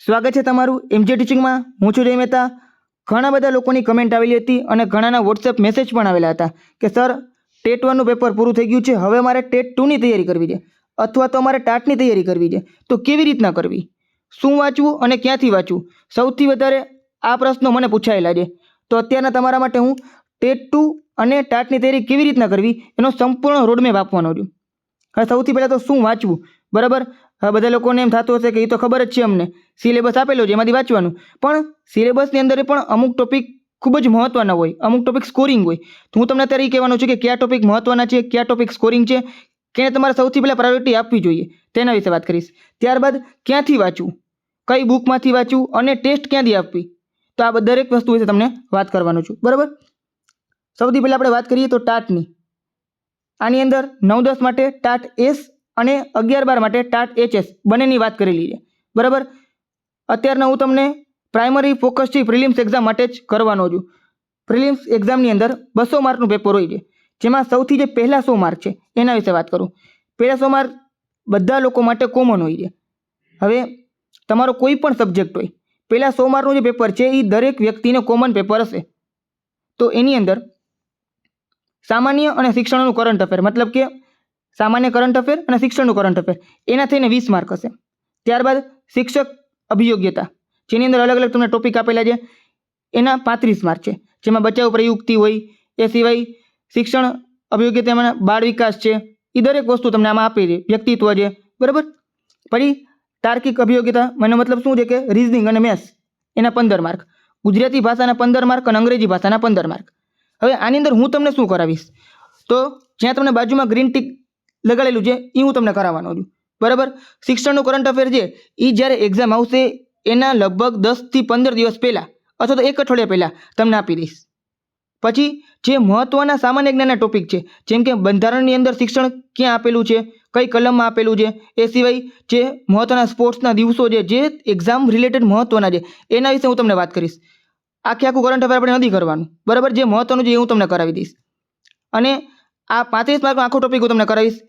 સ્વાગત છે તમારું એમજે ટીચિંગમાં હું છું જય મહેતા. ઘણા બધા લોકોની કમેન્ટ આવેલી હતી અને ઘણાના વોટ્સએપ મેસેજ પણ આવેલા હતા કે સર ટેટ વનનું પેપર પૂરું થઈ ગયું છે. હવે મારે ટેટ ટુની તૈયારી કરવી છે અથવા તો મારે ટાટની તૈયારી કરવી છે. તો કેવી રીતના કરવી? શું વાંચવું અને ક્યાંથી વાંચવું? સૌથી વધારે આ પ્રશ્નો મને પૂછાયેલા છે. તો અત્યારના તમારા માટે હું ટેટ ટુ અને ટાટની તૈયારી કેવી રીતના કરવી? એનો સંપૂર્ણ રોડમેપ આપવાનો છું. હવે સૌથી પહેલાં તો શું વાંચવું? બરાબર? હવે બધા લોકોને એમ થતું હશે કે એ તો ખબર જ છે અમને. સિલેબસ આપેલો છે, એમાંથી વાંચવાનું. પણ સિલેબસની અંદર પણ અમુક ટોપિક ખૂબ જ મહત્ત્વના હોય. અમુક ટોપિક સ્કોરિંગ હોય. તો હું તમને અત્યારે એ કહેવાનું છું કે કયા ટોપિક મહત્ત્વના છે, કયા ટોપિક સ્કોરિંગ છે કે તમારે સૌથી પહેલાં પ્રાયોરિટી આપવી જોઈએ. તેના વિશે વાત કરીશ. ત્યારબાદ ક્યાંથી વાંચવું? કઈ બુકમાંથી વાંચવું? અને ટેસ્ટ ક્યાંથી આપવી? તો આ દરેક વસ્તુ વિશે તમને વાત કરવાનું છું. બરાબર? સૌથી પહેલાં આપણે વાત કરીએ તો ટાટની. આની અંદર નવ દસ માટે ટાટ એસ અને અગિયાર બાર માટે ટાટ એચએસ બંનેની વાત કરેલી છે. બરાબર? અત્યારના હું તમને પ્રાઇમરી ફોકસથી પ્રિલિમ્સ એક્ઝામ માટે જ કરવાનો છું. પ્રિલિમ્સ એક્ઝામની અંદર બસો માર્કનું પેપર હોય છે. જેમાં સૌથી જે પહેલાં સો માર્ક છે, એના વિશે વાત કરું. પહેલાં સો માર્ક બધા લોકો માટે કોમન હોય છે. હવે તમારો કોઈ પણ સબ્જેક્ટ હોય, પહેલાં સો માર્કનું જે પેપર છે એ દરેક વ્યક્તિને કોમન પેપર હશે. તો એની અંદર સામાન્ય અને શિક્ષણનું કરંટ અફેર મતલબ કે સામાન્ય કરંટ અફેર અને શિક્ષણનું કરંટ અફેર એના થઈને વીસ માર્ક હશે. ત્યારબાદ શિક્ષક અભિયોગ્યતા, જેની અંદર અલગ અલગ તમને ટોપિક આપેલા છે. એના પાંત્રીસ માર્ક છે. જેમાં બચાવ પ્રયુક્તિ હોય, એ સિવાય શિક્ષણ અભિયોગ્યતામાં બાળ વિકાસ છે. એ દરેક વસ્તુ તમને આમાં આપી છે. વ્યક્તિત્વ છે. બરાબર? પછી તાર્કિક અભિયોગ્યતા, મને મતલબ શું છે કે રિઝનિંગ અને મેથ્સ એના પંદર માર્ક ગુજરાતી ભાષાના પંદર માર્ક અને અંગ્રેજી ભાષાના પંદર માર્ક હવે આની અંદર હું તમને શું કરાવીશ? તો જ્યાં તમને બાજુમાં ગ્રીન ટીક લગાડેલું છે એ હું તમને કરાવવાનો છું. બરાબર? શિક્ષણનું કરંટ અફેર છે એ જ્યારે એક્ઝામ આવશે, એના લગભગ દસથી પંદર દિવસ પહેલાં, અથવા તો એક અઠવાડિયા પહેલાં, તમને આપી દઈશ. પછી, જે મહત્ત્વના સામાન્ય જ્ઞાનના ટોપિક છે, જેમ કે બંધારણની અંદર શિક્ષણ ક્યાં આપેલું છે, કઈ કલમમાં આપેલું છે, એ સિવાય જે મહત્ત્વના સ્પોર્ટ્સના દિવસો છે, જે એક્ઝામ રિલેટેડ મહત્ત્વના છે, એના વિશે હું તમને વાત કરીશ. આખે આખું કરંટ અફેર આપણે નથી કરવાનું. બરાબર? જે મહત્ત્વનું છે, એ હું તમને કરાવી દઈશ. અને આ પાંત્રીસ માર્કનો આખો ટોપિક હું તમને કરાવીશ.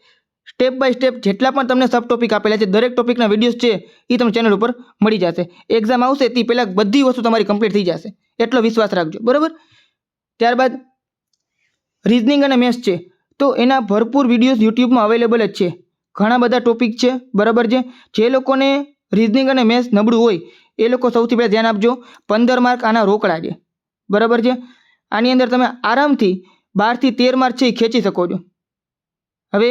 સ્ટેપ બાય સ્ટેપ જેટલા પણ તમને સબ ટોપિક આપેલા છે, દરેક ટોપિકના વિડીયોઝ છે એ તમને ચેનલ ઉપર મળી જશે. એક્ઝામ આવશે તે પહેલાં બધી વસ્તુ તમારી કમ્પ્લીટ થઈ જશે. એટલો વિશ્વાસ રાખજો, બરાબર? ત્યારબાદ રિઝનિંગ અને મેથ્સ છે. તો એના ભરપૂર વિડીયોઝ યુટ્યુબમાં અવેલેબલ જ છે. ઘણા બધા ટોપિક છે, બરાબર છે? જે લોકોને રિઝનિંગ અને મેથ્સ નબળું હોય, એ લોકો સૌથી પહેલાં ધ્યાન આપજો. પંદર માર્ક આના રોકડા છે. બરાબર છે? આની અંદર તમે આરામથી બારથી તેર માર્ક છે એ ખેંચી શકો છો. હવે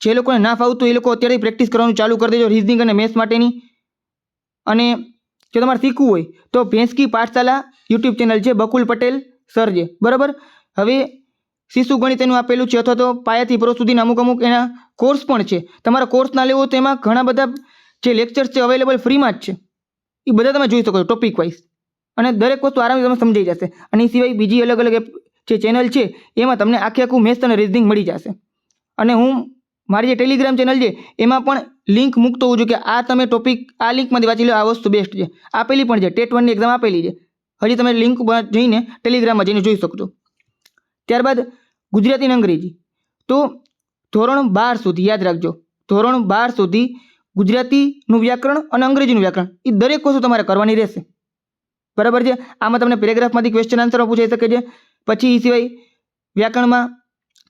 જે લોકોને ના ફાવતું એ લોકો અત્યારે પ્રેક્ટિસ કરવાનું ચાલુ કરી દેજો રિઝનિંગ અને મેથ્સ માટેની. અને જો તમારે શીખવું હોય તો ભેંસકી પાઠશાલા યુટ્યુબ ચેનલ છે, બકુલ પટેલ સર છે. બરાબર? હવે શિશુ ગણિત એનું આપેલું છે અથવા તો પાયાથી પ્રો સુધીના અમુક અમુક એના કોર્સ પણ છે. તમારા કોર્સ ના લેવો તો એમાં ઘણા બધા જે લેક્ચર્સ છે અવેલેબલ ફ્રીમાં જ છે. એ બધા તમે જોઈ શકો છો ટોપિક વાઇઝ અને દરેક વસ્તુ આરામથી તમે સમજાઈ જશે. અને એ સિવાય બીજી અલગ અલગ જે ચેનલ છે, એમાં તમને આખે આખું મેથ્સ અને રિઝનિંગ મળી જશે. અને હું, મારી જે ટેલિગ્રામ ચેનલ છે, એમાં પણ લિંક મૂકતો હોઉં છું કે આ તમે ટોપિક આ લિંકમાંથી વાંચી લો, આ વસ્તુ બેસ્ટ છે. આપેલી પણ છે, ટેટ વનની એક્ઝામ આપેલી છે. હજી તમે લિંક જઈને ટેલિગ્રામમાં જઈને જોઈ શકજો. ત્યારબાદ ગુજરાતી અને અંગ્રેજી. તો ધોરણ બાર સુધી, યાદ રાખજો, ધોરણ બાર સુધી ગુજરાતીનું વ્યાકરણ અને અંગ્રેજીનું વ્યાકરણ, એ દરેક વસ્તુ તમારે કરવાની રહેશે. બરાબર છે? આમાં તમને પેરેગ્રાફમાંથી ક્વેશ્ચન આન્સર પૂછાઈ શકે છે પછી એ સિવાય વ્યાકરણમાં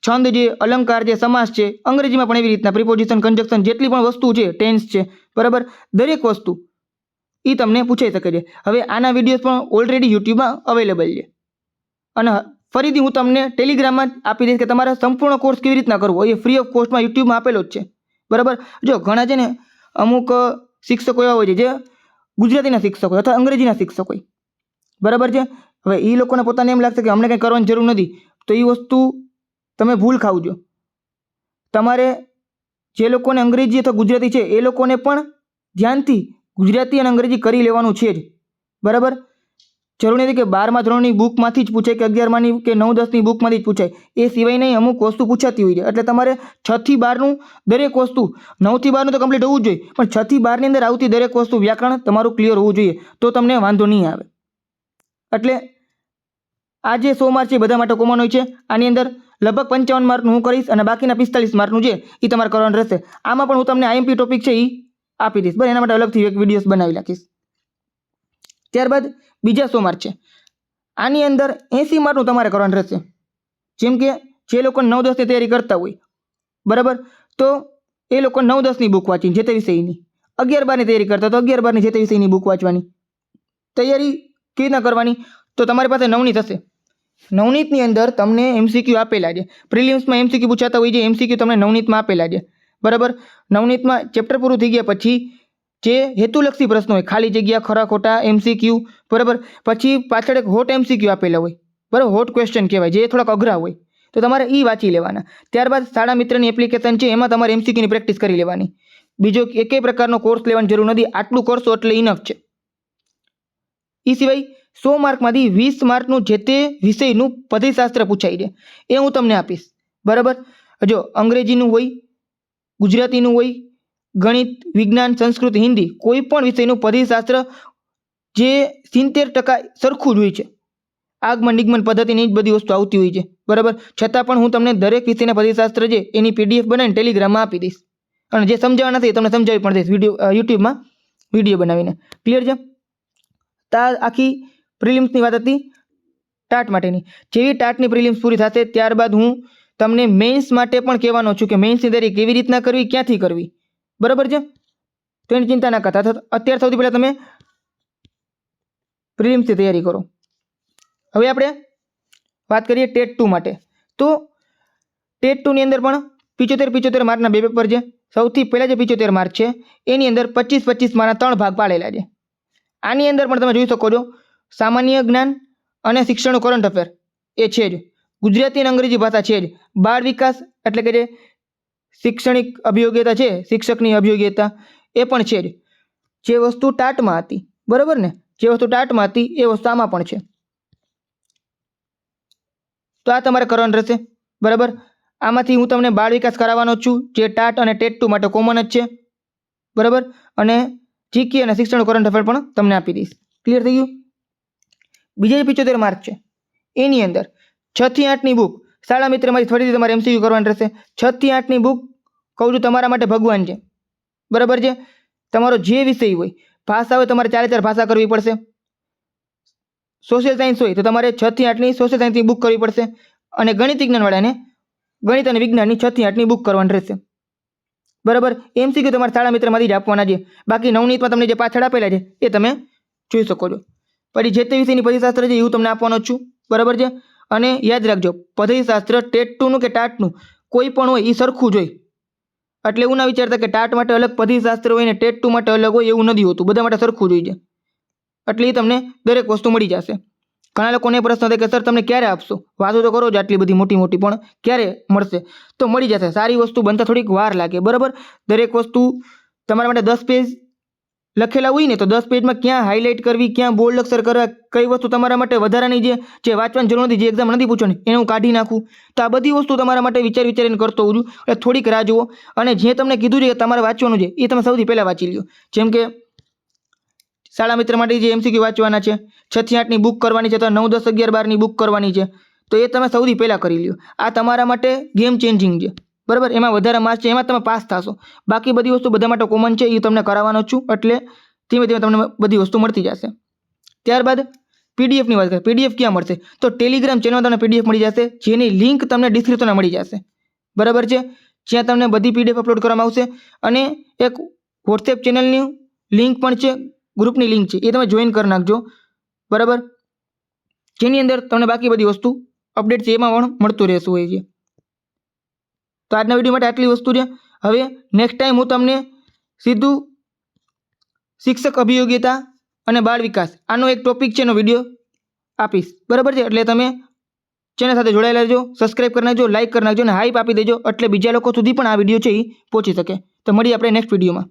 છંદ જે અલંકાર છે સમાસ છે, અંગ્રેજીમાં પણ એવી રીતના પ્રિપોઝિશન કન્જક્શન જેટલી પણ વસ્તુ છે ટેન્સ છે, બરાબર? દરેક વસ્તુ એ તમને પૂછાઈ શકે છે. હવે આના વિડીયોઝ પણ ઓલરેડી યુટ્યુબમાં અવેલેબલ છે. અને ફરીથી હું તમને ટેલિગ્રામમાં જ આપી દઈશ કે તમારે સંપૂર્ણ કોર્સ કેવી રીતના કરવો? એ ફ્રી ઓફ કોસ્ટમાં યુટ્યુબમાં આપેલો જ છે. બરાબર? જો ઘણા છે ને અમુક શિક્ષકો એવા હોય છે જે ગુજરાતીના શિક્ષકો અથવા અંગ્રેજીના શિક્ષકો હોય. બરાબર છે? હવે એ લોકોને પોતાને એમ લાગશે કે અમને કંઈ કરવાની જરૂર નથી. તો એ વસ્તુ તમે ભૂલ ખાવજો તમારે જે લોકોને અંગ્રેજી અથવા ગુજરાતી છે, એ લોકોને પણ ધ્યાનથી ગુજરાતી અને અંગ્રેજી કરી લેવાનું છે જ. બરાબર? જરૂર નથી કે બારમા ધોરણની બુકમાંથી જ પૂછાય કે અગિયારમાની કે નવ દસની બુકમાંથી જ પૂછાય. એ સિવાય નહીં, અમુક વસ્તુ પૂછાતી હોય છે. એટલે તમારે છથી બારનું દરેક વસ્તુ, નવથી બારનું તો કમ્પ્લીટ હોવું જોઈએ. પણ છથી બારની અંદર આવતી દરેક વસ્તુ વ્યાકરણ તમારું ક્લિયર હોવું જોઈએ. તો તમને વાંધો નહીં આવે. એટલે આ જે સો માર્ક છે બધા માટે કોમન હોય છે. આની અંદર લગભગ પંચાવન માર્કનું હું કરીશ અને બાકીના પિસ્તાલીસ માર્કનું છે એ તમારે કરવાનું રહેશે. આમાં પણ હું તમને આઈએમપી ટોપિક છે એ આપી દઈશ. બરાબર એના માટે અલગથી એક વિડીયોઝ બનાવી નાખીશ. ત્યારબાદ બીજા સો માર્ક છે. આની અંદર એંસી માર્કનું તમારે કરવાનું રહેશે. જેમ કે જે લોકો નવ દસની તૈયારી કરતા હોય. બરાબર? તો એ લોકો નવ દસની બુક વાંચી જે તે વિષયની. અગિયાર બારની તૈયારી કરતા તો અગિયાર બારની જે તે વિષયની બુક વાંચવાની. તૈયારી કેવી રીતના કરવાની? તો તમારી પાસે નવનીત હશે. નવનીતની અંદર તમને એમસીક્યુ આપેલા છે. પ્રિલિમ્સમાં એમસીક્યુ પૂછાતા હોય છે એમસીક્યુ તમને નવનીતમાં આપેલા છે. બરાબર? નવનીતમાં ચેપ્ટર પૂરું થઈ ગયા પછી જે હેતુલક્ષી પ્રશ્નો હોય, ખાલી જગ્યા ખરા ખોટા એમસીક્યુ બરાબર? પછી પાછળ એક હોટ એમસીક્યુ આપેલા હોય. બરાબર? હોટ ક્વેશ્ચન કહેવાય, જે થોડાક અઘરા હોય. તો તમારે એ વાંચી લેવાના. ત્યારબાદ શાળા મિત્રની એપ્લિકેશન છે, એમાં તમારે એમસીક્યુની પ્રેક્ટિસ કરી લેવાની. બીજો એકેય પ્રકારનો કોર્સ લેવાની જરૂર નથી. આટલું કરશો એટલે ઇનફ છે. એ સિવાય સો માર્કમાંથી વીસ માર્કનું જે તે વિષયનું પદિશાસ્ત્ર પૂછાય છે. એ હું તમને આપીશ. બરાબર? જો અંગ્રેજીનું હોય, ગુજરાતીનું હોય, ગણિત, વિજ્ઞાન, સંસ્કૃત, હિન્દી કોઈ પણ વિષયનું પદ્ધતિશાસ્ત્ર જે સિત્તેર ટકા સરખું જ હોય છે. આગમન, નિગમન પદ્ધતિની જ બધી વસ્તુ આવતી હોય છે. બરાબર? છતાં પણ હું તમને દરેક વિષયના પદ્ધતિશાસ્ત્ર છે એની પીડીએફ બનાવીને ટેલિગ્રામમાં આપી દઈશ. અને જે સમજાવવા નથી તમને સમજાવી પણ દઈશ વીડિયો યુટ્યુબમાં વીડિયો બનાવીને. ક્લિયર છે? તા આખી પ્રિલિમ્સની વાત હતી, ટાટ માટેની. જેવી ટાટની પ્રિલિમ્સ પૂરી થશે, ત્યારબાદ હું તમને મેઇન્સ માટે પણ કહેવાનો છું કે મેઇન્સની તૈયારી કેવી રીતના કરવી, ક્યાંથી કરવી? બરાબર છે? તો એની ચિંતા ના કરતા અત્યારે સૌથી પહેલાં તમે પ્રિલિમ્સની તૈયારી કરો. હવે આપણે વાત કરીએ ટેટ ટુ માટે. તો ટેટ ટુની અંદર પણ પિચોતેર પિચોતેર માર્કના બે પેપર છે. સૌથી પહેલાં જે પિચોતેર માર્ક છે, એની અંદર પચીસ પચીસ માર્કના ત્રણ ભાગ પાડેલા છે. આની અંદર પણ તમે જોઈ શકો છો, સામાન્ય જ્ઞાન અને શિક્ષણનું કરંટ અફેર એ છે જ. ગુજરાતી અને અંગ્રેજી ભાષા છે જ. બાળ વિકાસ એટલે કે જે શૈક્ષણિક અભિયોગ્યતા છે, શિક્ષકની અભિયોગ્યતા, એ પણ છે જ. જે વસ્તુ ટાટમાં હતી, બરાબર ને? જે વસ્તુ ટાટમાં હતી, એ વસ્તુ આમાં પણ છે. તો આ તમારે કરવાનું રહેશે, બરાબર? આમાંથી હું તમને બાળ વિકાસ કરાવવાનો છું, જે ટાટ અને ટેટ ટુ માટે કોમન જ છે, બરાબર? અને જીકે અને શિક્ષણ કરંટ અફેર પણ તમને આપી દઈશ. ક્લિયર થઈ ગયું? બીજા પિચોતેર માર્ક છે, એની અંદર છ થી આઠની બુક શાળા મિત્રમાંથી ફરીથી તમારે એમસીક્યુ કરવાની રહેશે. છ થી આઠની બુક કહું છું તમારા માટે ભગવાન છે. બરાબર છે? તમારો જે વિષય હોય, ભાષા હોય, તમારે ચારે ચાર ભાષા કરવી પડશે. સોશિયલ સાયન્સ હોય, તો તમારે છ થી આઠની સોશિયલ સાયન્સની બુક કરવી પડશે. અને ગણિત વિજ્ઞાનવાળાને ગણિત અને વિજ્ઞાનની છ થી આઠની બુક કરવાની રહેશે. બરાબર? એમસીક્યુ તમારા શાળા મિત્રમાંથી જ આપવાના છે. બાકી નવનીતમાં તમને જે પાછળ આપેલા છે, એ તમે જોઈ શકો છો. પછી જે તે વિષયની પદ્ધતિશાસ્ત્ર છે એવું તમને આપવાનો છું. બરાબર છે? અને યાદ રાખજો, પદ્ધતિશાસ્ત્ર ટેટ ટુનું કે ટાટનું, કોઈ પણ હોય, એ સરખું જ હોય. એટલે એવું ના વિચારતા કે ટાટ માટે અલગ પદ્ધતિશાસ્ત્ર હોય ને ટેટ ટુ માટે અલગ હોય, એવું નથી હોતું. બધા માટે સરખું જ છે. એટલે એ તમને દરેક વસ્તુ મળી જશે. ઘણા લોકોને પ્રશ્ન થાય કે, સર, તમને ક્યારે આપશો? વાતો તો કરો જ આટલી બધી મોટી મોટી, પણ ક્યારે મળશે? તો મળી જશે. સારી વસ્તુ બનતા થોડીક વાર લાગે, બરાબર? દરેક વસ્તુ તમારા માટે દસ પેજ લખેલા હોય ને, તો દસ પેજમાં ક્યાં હાઇલાઇટ કરવી, ક્યાં બોલ્ડ અક્ષર કરવા, કઈ વસ્તુ તમારા માટે વધારાની જે જે વાંચવાની જરૂર નથી, જે એક્ઝામ નથી પૂછવાની, એને હું કાઢી નાખું. તો આ બધી વસ્તુ તમારા માટે વિચાર વિચારીને કરતો હોઉં છું. એટલે થોડીક રાહ જુઓ. અને જે તમને કીધું છે કે તમારે વાંચવાનું છે, એ તમે સૌથી પહેલાં વાંચી લ્યો. જેમ કે શાળા મિત્ર માટે જે એમસીક્યુ વાંચવાના છે છ થી આઠની બુક કરવાની છે તો નવ દસ અગિયાર બારની બુક કરવાની છે. તો એ તમે સૌથી પહેલાં કરી લ્યો. આ તમારા માટે ગેમ ચેન્જિંગ છે. બરાબર? એમાં વધારે માર્ક્સ છે. એમાં તમે પાસ થશો. બાકી બધી વસ્તુ બધા માટે કોમન છે. એ તમને કરાવવાનો છું. એટલે ધીમે ધીમે તમને બધી વસ્તુ મળતી જશે. ત્યારબાદ પીડીએફની વાત કરીએ. પીડીએફ ક્યાં મળશે? તો ટેલિગ્રામ ચેનલ તમને પીડીએફ મળી જશે. જેની લિંક તમને ડિસ્ક્રિપ્શનમાં મળી જશે. બરાબર છે? જ્યાં તમને બધી પીડીએફ અપલોડ કરવામાં આવશે. અને એક વોટ્સએપ ચેનલની લિંક પણ છે. ગ્રુપની લિંક છે. એ તમે જોઈન કરી નાખજો. બરાબર? જેની અંદર તમને બાકી બધી વસ્તુ અપડેટ છે, એમાં પણ મળતું રહેતું હોય છે. તો આજના વીડિયો માટે આટલી વસ્તુ છે. હવે નેક્સ્ટ ટાઈમ હું તમને સીધું શિક્ષક અભિયોગ્યતા અને બાળ વિકાસ આનો એક ટોપિક છે એનો વીડિયો આપીશ. બરાબર છે? એટલે તમે ચેનલ સાથે જોડાયેલા રહેજો સબસ્ક્રાઈબ કરી નાખજો લાઇક કરી નાખજો અને હાઈપ આપી દેજો, એટલે બીજા લોકો સુધી પણ આ વીડિયો છે એ પહોંચી શકે. તો મળીએ આપણે નેક્સ્ટ વિડીયોમાં